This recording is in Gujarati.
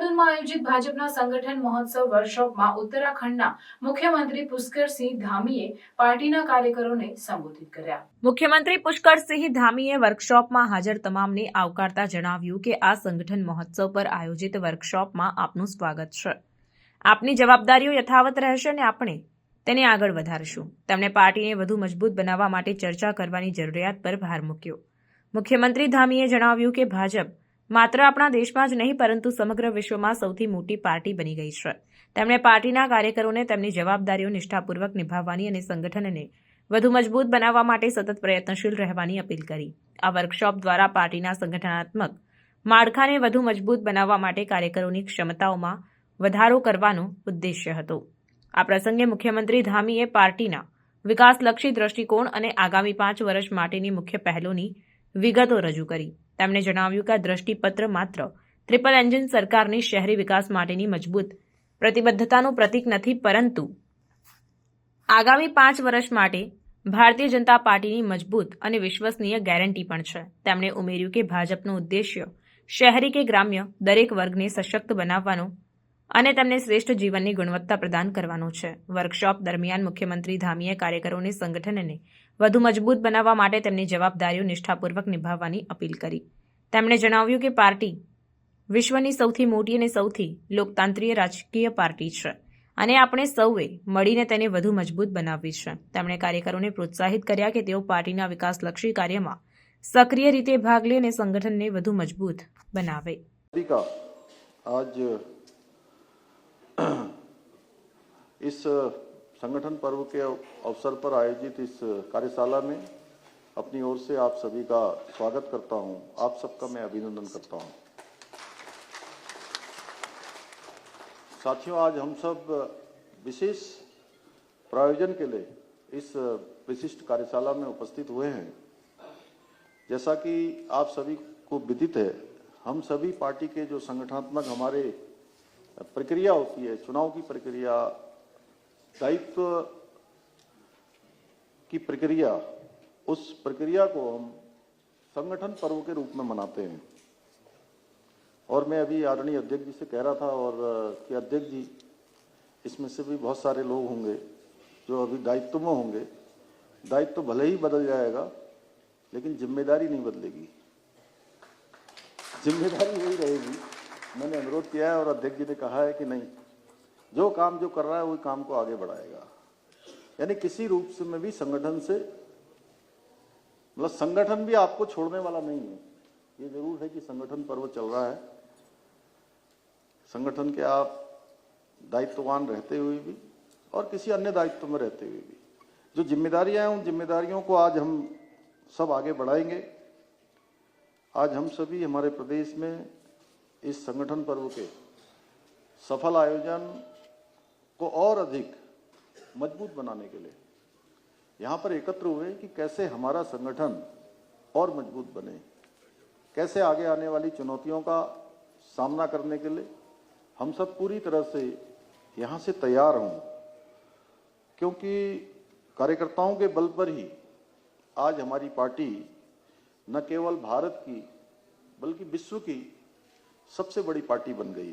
દેહરાદૂનમાં આયોજિત ભાજપના સંગઠન મહોત્સવ વર્કશોપમાં ઉત્તરાખંડના મુખ્યમંત્રી પુષ્કરસિંહ ધામીએ પાર્ટીના કાર્યકરોને સંબોધિત કર્યા. મુખ્યમંત્રી પુષ્કરસિંહ ધામીએ વર્કશોપમાં હાજર તમામને આવકારતા જણાવ્યું કે આ સંગઠન મહોત્સવ પર આયોજિત વર્કશોપમાં આપનું સ્વાગત છે. આપની જવાબદારીઓ યથાવત રહેશે અને આપણે તેને આગળ વધારશું. તેમણે પાર્ટીને વધુ મજબૂત બનાવવા માટે ચર્ચા કરવાની જરૂરિયાત પર ભાર મૂક્યો. મુખ્યમંત્રી ધામીએ જણાવ્યું કે ભાજપ માત્ર આપણા દેશમાં જ નહીં, પરંતુ સમગ્ર વિશ્વમાં સૌથી મોટી પાર્ટી બની ગઈ છે. તેમણે પાર્ટીના કાર્યકરોને તેમની જવાબદારીઓ નિષ્ઠાપૂર્વક નિભાવવાની અને સંગઠનને વધુ મજબૂત બનાવવા માટે સતત પ્રયત્નશીલ રહેવાની અપીલ કરી. આ વર્કશોપ દ્વારા પાર્ટીના સંગઠનાત્મક માળખાને વધુ મજબૂત બનાવવા માટે કાર્યકરોની ક્ષમતાઓમાં વધારો કરવાનો ઉદ્દેશ્ય હતો. આ પ્રસંગે મુખ્યમંત્રી ધામીએ પાર્ટીના વિકાસલક્ષી દ્રષ્ટિકોણ અને આગામી પાંચ વર્ષ માટેની મુખ્ય પહેલોની વિગતો રજૂ કરી. તેમણે જણાવ્યું કે આ દ્રષ્ટિપત્ર માત્ર ટ્રિપલ એન્જિન સરકારની શહેરી વિકાસ માટેની મજબૂત પ્રતિબદ્ધતાનું પ્રતીક નથી, પરંતુ આગામી પાંચ વર્ષ માટે ભારતીય જનતા પાર્ટીની મજબૂત અને વિશ્વસનીય ગેરંટી પણ છે. તેમણે ઉમેર્યું કે ભાજપનો ઉદ્દેશ્ય શહેરી કે ગ્રામ્ય દરેક વર્ગને સશક્ત બનાવવાનો અને તેમને શ્રેષ્ઠ જીવનની ગુણવત્તા પ્રદાન કરવાનો છે. વર્કશોપ દરમિયાન મુખ્યમંત્રી ધામીએ કાર્યકરોને સંગઠનને વધુ મજબૂત બનાવવા માટે તેમની જવાબદારીઓ નિષ્ઠાપૂર્વક નિભાવવાની અપીલ કરી. તેમણે જણાવ્યું કે પાર્ટી વિશ્વની સૌથી મોટી અને સૌથી લોકતાંત્રિક રાજકીય પાર્ટી છે અને આપણે સૌએ મળીને તેને વધુ મજબૂત બનાવવી છે તેમણે કાર્યકરોને પ્રોત્સાહિત કર્યા કે તેઓ પાર્ટીના વિકાસલક્ષી કાર્યમાં સક્રિય રીતે ભાગ લે અને સંગઠનને વધુ મજબૂત બનાવે सभी का आज इस संगठन पर्व के अवसर पर आयोजित इस कार्यशाला में अपनी ओर से आप सभी का स्वागत करता हूँ। आप सबका मैं अभिनंदन करता हूँ। साथियों, आज हम सब विशेष प्रायोजन के लिए इस विशिष्ट कार्यशाला में उपस्थित हुए हैं। जैसा कि आप सभी को विदित है, हम सभी पार्टी के जो संगठनात्मक हमारे प्रक्रिया होती है, चुनाव की प्रक्रिया, दायित्व की प्रक्रिया उस प्रक्रिया को हम संगठन पर्व के रूप में मनाते हैं। और मैं अभी आदरणीय अध्यक्ष जी से कह रहा था और कि अध्यक्ष जी, इसमें से भी बहुत सारे लोग होंगे जो अभी दायित्व में होंगे। दायित्व भले ही बदल जाएगा, लेकिन ज़िम्मेदारी नहीं बदलेगी। ज़िम्मेदारी वही रहेगी। मैंने अनुरोध किया है और अध्यक्ष जी ने कहा है कि नहीं, जो काम जो कर रहा है, वही काम को आगे बढ़ाएगा। यानी किसी रूप से में भी संगठन से मतलब संगठन भी आपको छोड़ने वाला नहीं है। ये ज़रूर है कि संगठन पर्व चल रहा है। संगठन के आप दायित्ववान रहते हुए भी और किसी अन्य दायित्व में रहते हुए भी। जो जिम्मेदारियाँ हैं, उन जिम्मेदारियों को आज हम सब आगे बढ़ाएँगे। आज हम सभी हमारे प्रदेश में इस संगठन पर्व के सफल आयोजन को और अधिक मज़बूत बनाने के लिए यहाँ पर एकत्र हुए कि कैसे हमारा संगठन और मज़बूत बने। कैसे आगे आने वाली चुनौतियों का सामना करने के लिए हम सब पूरी तरह से यहाँ से तैयार हों, क्योंकि कार्यकर्ताओं के बल पर ही आज हमारी पार्टी न केवल भारत की, बल्कि विश्व की सबसे बड़ी पार्टी बन गई है।